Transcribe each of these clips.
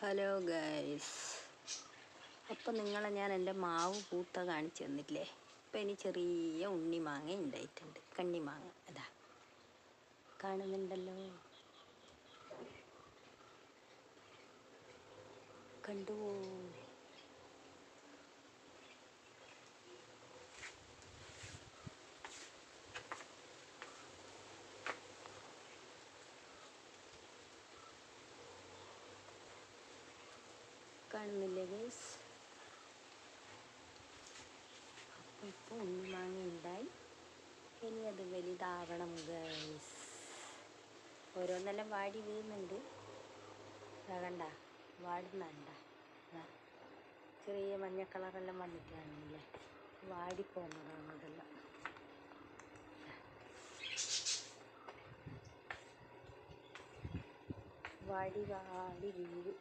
Hello guys. അപ്പം നിങ്ങളെ ഞാൻ എന്റെ മാവ് പൂത്ത കാണിച്ചു തന്നില്ലേ ഇപ്പം ഇനി ചെറിയ ഉണ്ണിമാങ്ങ ഉണ്ടായിട്ടുണ്ട് കണ്ണിമാങ്ങ അതാ. കാണുന്നുണ്ടല്ലോ. കണ്ടുവോ കാണുന്നില്ലേ ഗൈസ് അപ്പോൾ ഇപ്പോൾ ഉണ്ണിമാങ്ങ ഉണ്ടായി. ഇനി അത് വലുതാവണം ഗൈസ് ഓരോന്നെല്ലാം വാടി വീഴുന്നുണ്ട്. കണ്ട വാടുന്നുണ്ട. ചെറിയ മഞ്ഞ കളറെല്ലാം വന്നിട്ടാണെന്നില്ലേ വാടിപ്പോന്നതാണ് അതെല്ലാം വാടി വാടി വീഴും.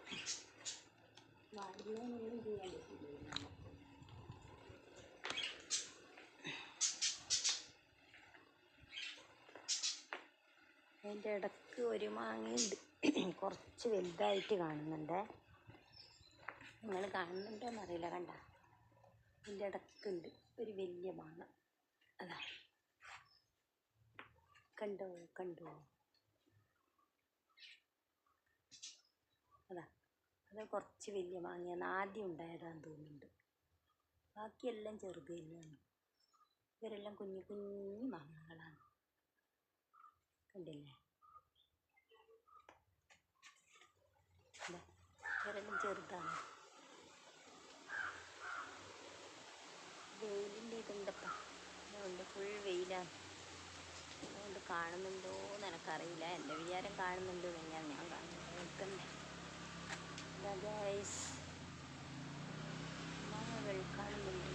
അതിന്റെ ഇടയ്ക്ക് ഒരു മാങ്ങയുണ്ട്. കുറച്ച് വലുതായിട്ട് കാണുന്നുണ്ട്. നിങ്ങൾ കാണുന്നുണ്ടോ അറിയില്ല കണ്ട. അതിന്റെ ഇടക്കുണ്ട് ഒരു വലിയ മാങ്ങ. അതാ. കണ്ടോ കണ്ടോ അതാ അത് കുറച്ച് വലിയ മാങ്ങയാണ് ആദ്യം ഉണ്ടായതാന്ന് തോന്നുന്നുണ്ട്. ബാക്കിയെല്ലാം ചെറുത് തന്നെയാണ്. ഇവരെല്ലാം കുഞ്ഞു കുഞ്ഞു മാങ്ങകളാണ്. കണ്ടില്ലേ? ഇവരെല്ലാം ചെറുതാണ്. വെയിലിന്റെ ഇതുണ്ടപ്പാ. അതുകൊണ്ട് ഫുൾ വെയിലാണ്. അതുകൊണ്ട് കാണുന്നുണ്ടോ എന്ന് എനിക്കറിയില്ല. എന്റെ വിചാരം കാണുന്നുണ്ടോ തന്നെയാണ് ഞാൻ കാണുന്നത്. തന്നെ ഗൈസ് മാങ്ങകൾ കാണുന്നുണ്ട്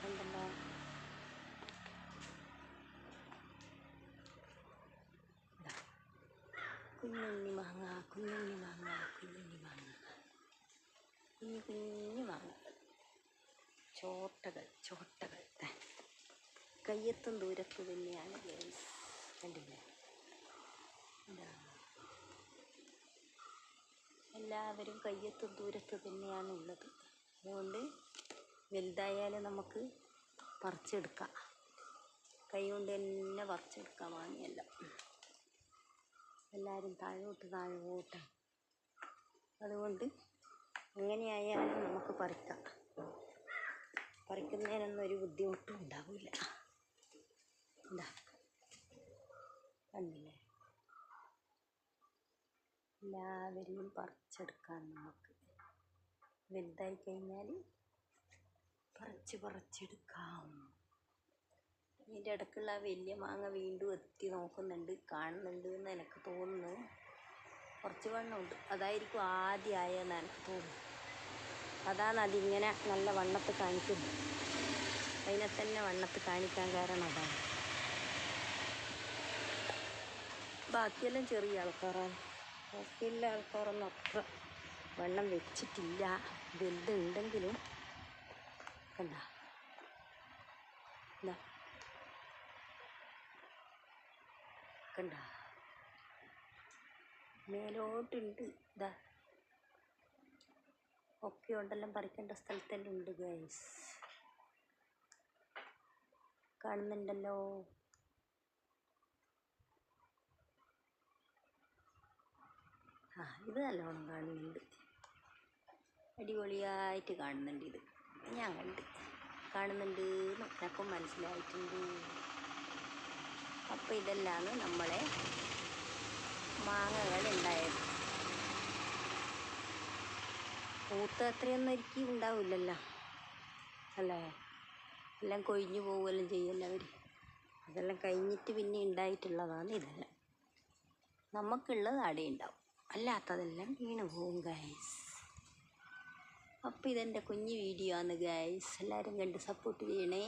കണ്ടല്ലോ ദാ, കുഞ്ഞുണ്ണി മാങ്ങ കുഞ്ഞുണ്ണി മാങ്ങ കുഞ്ഞുണ്ണി മാങ്ങ കുഞ്ഞു കുഞ്ഞു മാങ്ങകൾ ചോട്ടകൾ ചോട്ടകൾ കയ്യെത്തും ദൂരത്ത് തന്നെയാണ് ഗൈസ് കണ്ടില്ലേ ഇതാ എല്ലാവരും കയ്യെത്തും ദൂരത്ത് തന്നെയാണ് ഉള്ളത് അതുകൊണ്ട് വലുതായാലും നമുക്ക് പറിച്ചെടുക്കാം. കൈ കൊണ്ട് തന്നെ പറിച്ചെടുക്കാം വാങ്ങിയല്ല. എല്ലാവരും താഴോട്ട് താഴോട്ട്. അതുകൊണ്ട് എങ്ങനെയായാലും നമുക്ക് പറിക്കാം. പറിക്കുന്നതിനൊന്നും ഒരു ബുദ്ധിമുട്ടും ഉണ്ടാവില്ല എന്താ കണ്ടില്ലേ എല്ലാവരെയും പറിച്ചെടുക്കാൻ നമുക്ക്. വലുതായി കഴിഞ്ഞാൽ പറിച്ച് പറിച്ചെടുക്കാം. ഇതിന്റെ ഇടയ്ക്കുള്ള ആ വലിയ മാങ്ങ വീണ്ടും എത്തി നോക്കുന്നുണ്ട് കാണുന്നുണ്ട് എന്ന് എനിക്ക് തോന്നുന്നു. കുറച്ച് വണ്ണമുണ്ട്. അതായിരിക്കും ആദ്യമായെന്ന് എനിക്ക് തോന്നുന്നു. അതാണ് അതിങ്ങനെ നല്ല വണ്ണത്ത് കാണിക്കുന്നു അതിനെ തന്നെ വണ്ണത്ത് കാണിക്കാൻ കാരണം അതാണ്. ബാക്കിയെല്ലാം ചെറിയ ആൾക്കാരാണ്. ബാക്കിയുള്ള ആൾക്കാരൊന്നും അത്ര വെള്ളം വെച്ചിട്ടില്ല. വലുതുണ്ടെങ്കിലും കണ്ട? എന്താ കണ്ട? മേലോട്ടുണ്ട്. ഇതാ. ഒക്കെ ഉണ്ടെല്ലാം പറിക്കേണ്ട സ്ഥലത്തെല്ലാം ഉണ്ട് ഗൈസ് കാണുന്നുണ്ടല്ലോ. ആ ഇത് നല്ലോണം കാണുന്നുണ്ട്. അടിപൊളിയായിട്ട് കാണുന്നുണ്ട് ഇത്. ഞാൻ കണ്ട് കാണുന്നുണ്ട് മക്കൾക്കും മനസ്സിലായിട്ടുണ്ട്. അപ്പോൾ ഇതെല്ലാമാണ് നമ്മളെ മാങ്ങകൾ ഉണ്ടായത്. പൂത്ത അത്രയൊന്നും ഒരിക്കലും ഉണ്ടാവില്ലല്ലോ. അല്ലേ? എല്ലാം കൊഴിഞ്ഞു പോവുകയെല്ലാം ചെയ്യുമല്ലോ അവർ. അതെല്ലാം കഴിഞ്ഞിട്ട് പിന്നെ ഉണ്ടായിട്ടുള്ളതാണ് ഇതെല്ലാം. നമുക്കുള്ളത് അവിടെ ഉണ്ടാവും അല്ലാത്തതെല്ലാം വീണ് പോവും ഗൈസ് അപ്പോൾ ഇതെന്റെ കുഞ്ഞു വീഡിയോ ആണ് ഗൈസ് എല്ലാവരും കണ്ട് സപ്പോർട്ട് ചെയ്യണേ.